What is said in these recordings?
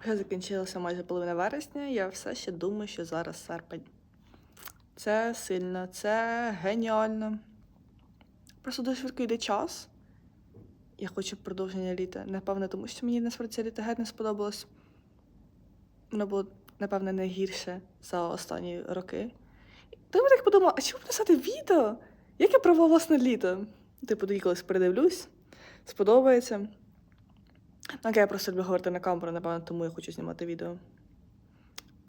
Вже закінчилася майже половина вересня, я все ще думаю, що зараз серпень. Це сильно, це геніально. Просто дуже швидко йде час. Я хочу продовження літа. Напевно, тому що мені насправді це літо геть не сподобалось. Воно було, напевне, найгірше за останні роки. Тому я так подумала, а чому писати відео? Як я провела власне літо? Типу, тоді колись передивлюсь, сподобається. Окей, я просто люблю говорити на камеру, напевно, тому я хочу знімати відео.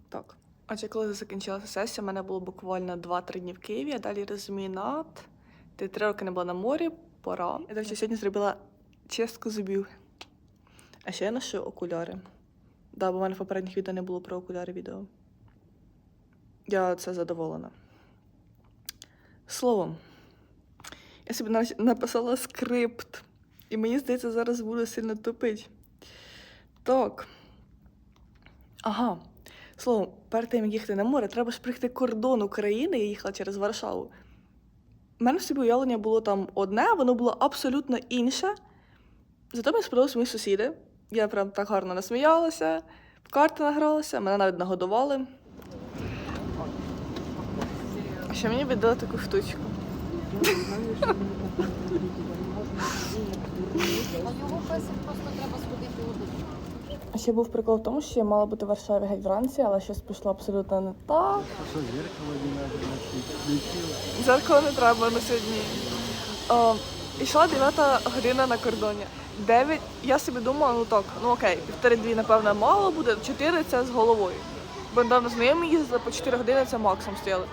Так. Отже, коли закінчилася сесія, в мене було буквально 2-3 дні в Києві, а далі розмінат. Ти три роки не була на морі, пора. Я, до речі, сьогодні зробила чистку зубів. А ще я ношу окуляри. Да, бо в мене в попередніх відео не було про окуляри відео. Я це задоволена. Словом, я собі написала скрипт. І мені здається, зараз буду сильно тупить. Так. Ага. Словом, перед тим, як їхати на море, треба ж прийти кордон України, я їхала через Варшаву. У мене в собі уявлення було там одне, воно було абсолютно інше. Зато мені сподобалися мої сусіди. Я прям так гарно насміялася, в карти награлася, мене навіть нагодували. Ще мені віддали таку штучку. А його песик просто треба сходити у душ. А ще був прикол в тому, що я мала бути в Варшаві геть вранці, але щось пішло абсолютно не так. Що зеркало не? Включила. Зеркало не треба на сьогодні. О, ішла 9 година на кордоні. 9, я собі думала, ну так, ну окей, півтори-дві, напевно, мало буде, 4 це з головою. Бо недавно знайомі їздили по 4 години, це максимум стояли.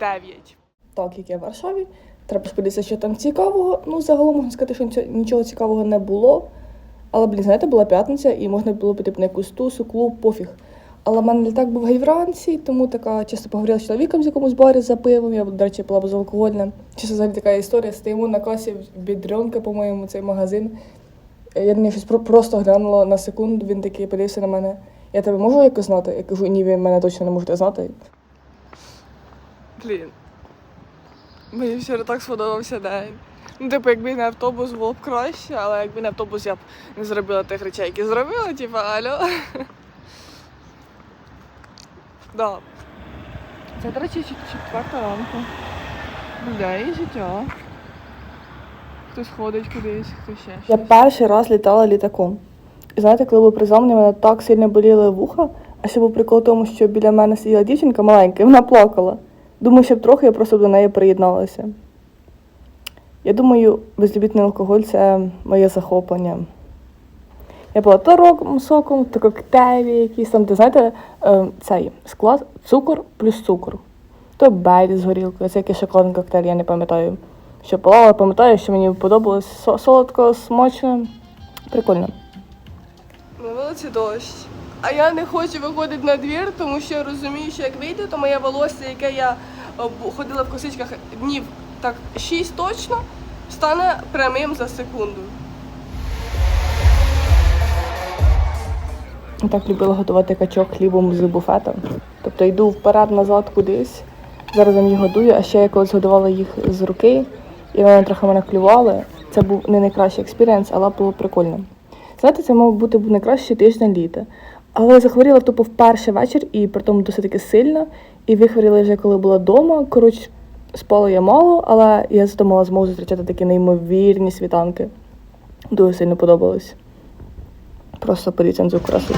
9. Так, як я в Варшаві, треба ж подивитися, що там цікавого. Ну, загалом можна сказати, що нічого- нічого цікавого не було. Але, блін, знаєте, була п'ятниця і можна було піти на якусь тусу, клуб, пофіг. Але в мене літак був геть вранці, тому така чисто поговорила з чоловіком з якомусь барі за пивом. Я, до речі, пила безалкогольне. Чисто взагалі така історія. Стоїмо на касі Бідрьонка, по-моєму, цей магазин. Я на щось просто глянула на секунду, він такий подивився на мене. Я тебе можу якось знати? Я кажу, ні, ви мене точно не можете знати. Блін. Мені вчора так сподобався день. Ну, типу, якби не автобус було б краще, але якби не автобус, я б не зробила тих речей, які зробила, типу, алло. Да. Це, до речі, четверта ранку. Людей життя. Хтось ходить кудись, хтось ще. Я перший раз літала літаком. І знаєте, коли був приземлені, мене так сильно боліли вуха, а ще був прикол в тому, що біля мене сиділа дівчинка маленька, і вона плакала. Думаю, щоб трохи я просто до неї приєдналася. Я думаю, безлюбітний алкоголь це моє захоплення. Я була то соком, то коктейлі якісь там, де знаєте, е, цей склад цукор плюс цукор. То бейді з горілкою, це якийсь шоколадний коктейль, я не пам'ятаю, що пила, але пам'ятаю, що мені подобалось солодко, смачно, прикольно. На вулиці дощ. А я не хочу виходити на двір, тому що я розумію, що як вийду, то моє волосся, яке я е, ходила в косичках днів так 6 точно, стане прямим за секунду. Так любила готувати качок хлібом з буфету. Тобто йду вперед-назад кудись, зараз я годую, а ще я колись годувала їх з руки, і вони трохи мене клювали. Це був не найкращий експірієнс, але було прикольно. Знаєте, це мав бути був найкращий тиждень літа. Але я захворіла тупо в перший вечір і при тому досить таки сильно. І вихворіла вже коли була вдома. Коротше, спала я мало, але я зато мала змогу зустрічати такі неймовірні світанки. Дуже сильно подобалось. Просто подивіться на цю красу.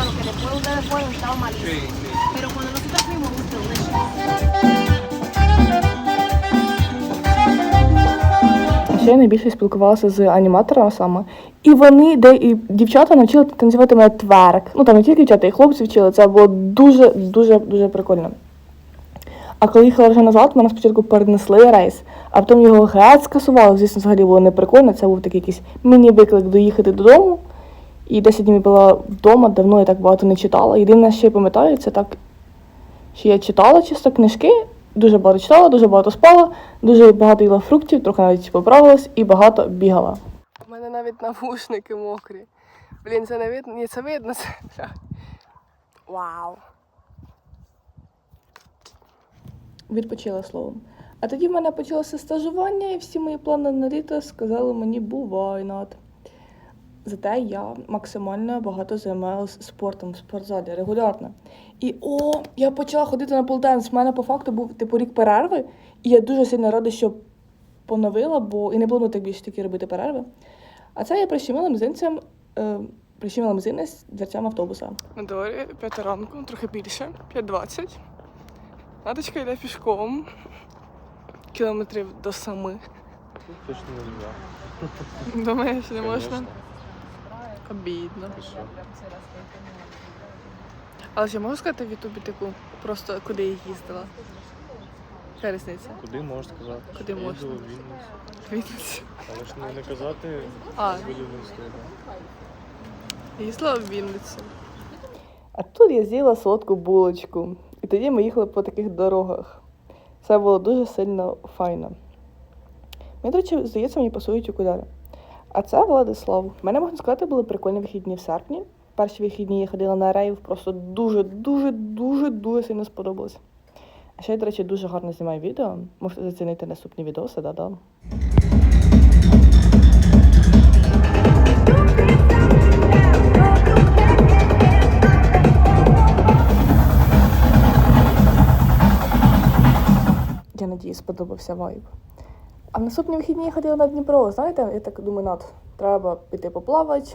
Я найбільше спілкувалася з аніматорами саме. І вони, де і дівчата навчили танцювати мене тверк. Ну там не тільки дівчата, і хлопці вчили. Це було дуже, дуже, дуже прикольно. А коли їхала вже назад, мене спочатку перенесли рейс, а потім його геть скасували. Звісно, взагалі було не прикольно. Це був такий якийсь міні-виклик доїхати додому. І 10 днів була вдома, давно я так багато не читала. Єдине, що я пам'ятаю, це так, що я читала чисто книжки, дуже багато читала, дуже багато спала, дуже багато їла фруктів, трохи навіть поправилась і багато бігала. У мене навіть навушники мокрі. Блін, це не видно. Ні, це видно. Це... Вау. Відпочила словом. А тоді в мене почалося стажування, і всі мої плани на літо сказали мені бувай над. Зате я максимально багато займалася спортом в спортзалі регулярно. І о, я почала ходити на полтенс. У мене по факту був типу рік перерви, і я дуже сильно рада, що поновила, бо і не було так більше такі робити перерви. А це я прищемила мізинцем, е, прищемила мізинець дверцям автобуса. На дворі п'ята ранку, трохи більше, 5.20. Наточка йде пішком. Кілометрів до семи. Точно нельзя. Думаєш, не можна? Обідно. Ти що? Але я можу сказати в Ютубі таку, просто куди я їздила? Яка різниця? Куди можеш сказати? Куди Що можна? в Вінницю. Але ж не, не казати А. не стидно. Їздила в Вінницю. А тут я з'їла солодку булочку. Тоді ми їхали по таких дорогах. Це було дуже сильно файно. Мені, до речі, здається, мені пасують окуляри. А це Владислав. У мене, можна сказати, були прикольні вихідні в серпні. Перші вихідні я ходила на рейв, просто дуже, дуже, дуже, дуже сильно сподобалось. А ще я, до речі, дуже гарно знімаю відео. Можете зацінити наступні відоси, да-да. Надію, сподобався вайб. А в наступні вихідні я ходила на Дніпро. Знаєте, я так думаю, над треба піти поплавати.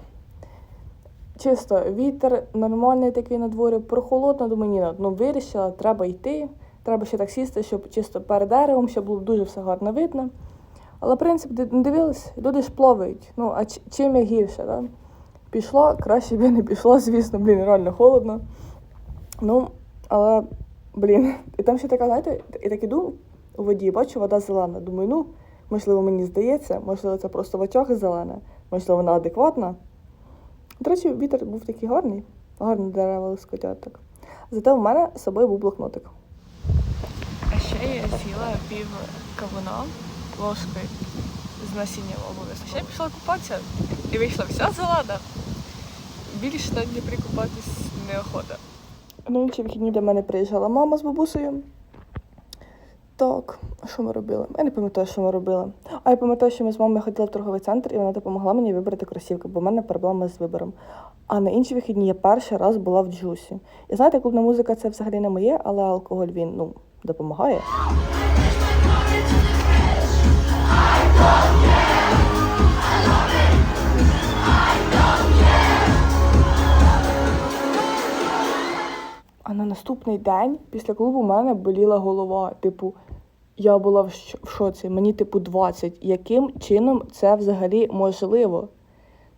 Чисто вітер, нормальний такий на дворі, прохолодно, думаю, ні, ну вирішила, треба йти. Треба ще так сісти, щоб чисто перед деревом, щоб було дуже все гарно видно. Але, в принципі, не дивилась, люди ж плавають. Ну, а чим я гірше, да? Пішла, краще б я не пішла, звісно, блін, реально холодно. Ну, але, блін, і там ще така, знаєте, і так іду у воді, бачу, вода зелена. Думаю, ну, можливо, мені здається, можливо, це просто в очах зелена, можливо, вона адекватна. До речі, вітер був такий гарний, гарні дерева лискотять так. Зате в мене з собою був блокнотик. А ще я з'їла пів кавуна ложкою з насінням обов'язково. Ще я пішла купатися і вийшла вся зелена. Більше на Дніпрі купатись неохота. Ну, інші вихідні до мене приїжджала мама з бабусею. Так, що ми робили? Я не пам'ятаю, що ми робили. А я пам'ятаю, що ми з мамою ходили в торговий центр, і вона допомогла мені вибрати кросівки, бо в мене проблема з вибором. А на інші вихідні я перший раз була в джусі. І знаєте, клубна музика це взагалі не моє, але алкоголь він ну, допомагає. А на наступний день після клубу в мене боліла голова. Типу, я була в шоці, мені типу 20. Яким чином це взагалі можливо?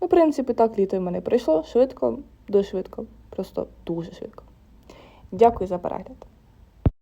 Ну, в принципі, так літо в мене прийшло швидко, дуже швидко. Просто дуже швидко. Дякую за перегляд.